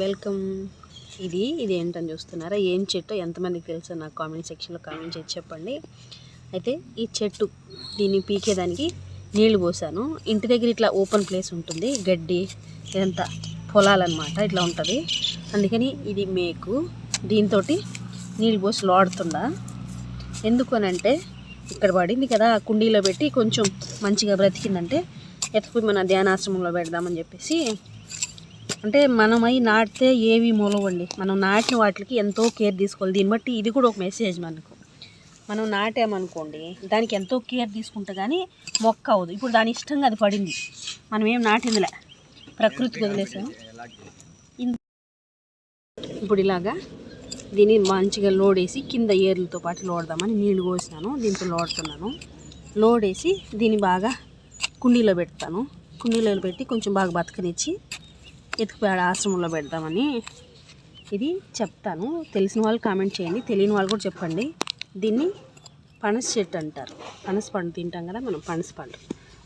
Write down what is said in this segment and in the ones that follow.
Welcome. ఇది ఇది ఏంటని చూస్తున్నారా? ఏం చెట్టు? ఎంతమందికి తెలుసో? నాకు కామెంట్ సెక్షన్లో కామెంట్ చేసి చెప్పండి. అయితే ఈ చెట్టు దీన్ని పీకేదానికి నీళ్ళు పోసాను. ఇంటి దగ్గర ఇట్లా ఓపెన్ ప్లేస్ ఉంటుంది గడ్డి ఇదంతా పొలాలన్నమాట ఇట్లా ఉంటుంది. అందుకని ఇది మేకు దీంతో నీళ్ళు పోసి లోడుతుందా ఎందుకు అని అంటే ఇక్కడ పడింది కదా కుండీలో పెట్టి కొంచెం మంచిగా బ్రతికిందంటే ఎత్తుకుపోయి మన ధ్యానాశ్రమంలో పెడదామని చెప్పేసి అంటే మనమై నాటితే ఏవి మూలవండి. మనం నాటిన వాటికి ఎంతో కేర్ తీసుకోవాలి. దీన్ని బట్టి ఇది కూడా ఒక మెసేజ్ మనకు. మనం నాటామనుకోండి దానికి ఎంతో కేర్ తీసుకుంటే కానీ మొక్క అవ్వదు. ఇప్పుడు దాని ఇష్టంగా అది పడింది. మనం ఏం నాటిందిలే. ప్రకృతికి వదిలేసాం ఇప్పుడు ఇలాగా దీన్ని మంచిగా లోడ్ వేసి కింద ఏర్లతో పాటు లోడదామని నీళ్ళు పోసినాను. దీంతో లోడుతున్నాను. లోడ్ వేసి దీన్ని బాగా కుండీలో పెడతాను. కుండీలో పెట్టి కొంచెం బాగా బతకనిచ్చి ఎత్తుకుపోయాడ ఆశ్రమంలో పెడదామని ఇది చెప్తాను. తెలిసిన వాళ్ళు కామెంట్ చేయండి తెలియని వాళ్ళు కూడా చెప్పండి. దీన్ని పనస చెట్టు అంటారు. పనస పండు తింటాం కదా మనం పనస పండు.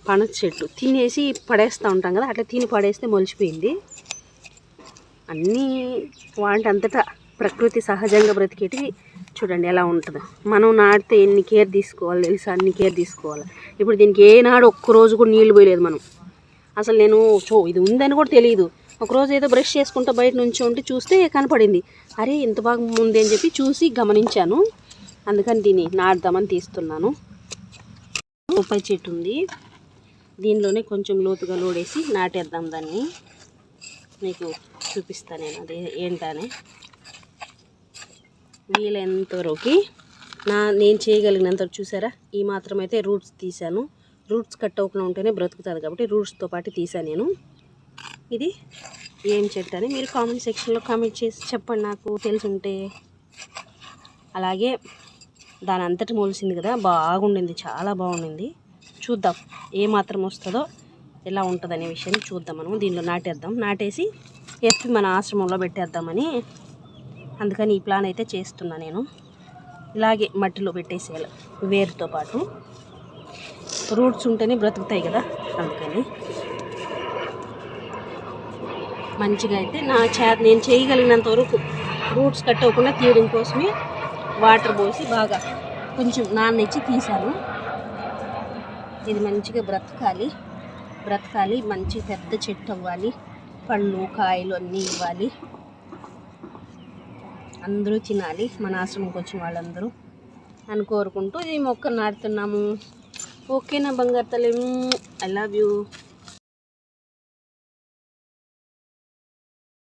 పనస చెట్టు. తినేసి పడేస్తూ ఉంటాం కదా అట్లా తిని పడేస్తే మొలిచిపోయింది. అన్నీ వాటి అంతటా ప్రకృతి సహజంగా బ్రతికేటివి చూడండి ఎలా ఉంటుందో. మనం నాటితే ఎన్ని కేర్ తీసుకోవాలి తెలుసా? అన్ని కేర్ తీసుకోవాలి. ఇప్పుడు దీనికి ఏనాడు ఒక్క రోజు కూడా నీళ్ళు పోయలేదు మనం. అసలు నేను చో ఇది ఉందని కూడా తెలియదు ఒకరోజు ఏదో బ్రష్ చేసుకుంటా బయట నుంచి ఉంటే చూస్తే కనపడింది. అరే ఇంత బాగా ఉంది అని చెప్పి చూసి గమనించాను. అందుకని దీన్ని నాటుదామని తీస్తున్నాను. బొప్పాయి చెట్టు ఉంది. దీనిలోనే కొంచెం లోతుగా లోడేసి నాటేద్దాం దాన్ని. మీకు చూపిస్తాను నేను అది ఏంటని. వీలైనంత వరకు నా నేను చేయగలిగినంత చూసారా? ఈ మాత్రం అయితే రూట్స్ తీశాను. రూట్స్ కట్ అవ్వకుండా ఉంటేనే బ్రతుకుతుంది కాబట్టి రూట్స్తో పాటు తీసాను నేను. ఇది ఏం చెట్టు అని మీరు కామెంట్ సెక్షన్లో కామెంట్ చేసి చెప్పండి నాకు తెలిసి ఉంటే అలాగే దాని అంతటి మొలిసింది కదా బాగుండింది చాలా బాగుండింది. చూద్దాం ఏ మాత్రం వస్తుందో ఎలా ఉంటుందనే విషయాన్ని చూద్దాం మనం దీనిలో నాటేద్దాం. నాటేసి ఎత్తి మన ఆశ్రమంలో పెట్టేద్దామని అందుకని ఈ ప్లాన్ అయితే చేస్తున్నా నేను. ఇలాగే మట్టిలో పెట్టేసేయాలి వేరుతో పాటు. రూట్స్ ఉంటేనే బ్రతుకుతాయి కదా అందుకని. మంచిగా అయితే నా చే నేను చేయగలిగినంత వరకు రూట్స్ కట్ అవ్వకుండా తీయడం కోసమే వాటర్ పోసి బాగా కొంచెం నాన్నిచ్చి తీశాను. ఇది మంచిగా బ్రతకాలి. బ్రతకాలి మంచి పెద్ద చెట్టు అవ్వాలి. పళ్ళు కాయలు అన్నీ ఇవ్వాలి. అందరూ తినాలి. మన ఆశ్రమంకి వచ్చిన వాళ్ళందరూ అని కోరుకుంటూ ఈ మొక్క నాటుతున్నాము. ఓకేనా బంగారు తల్లి? I love you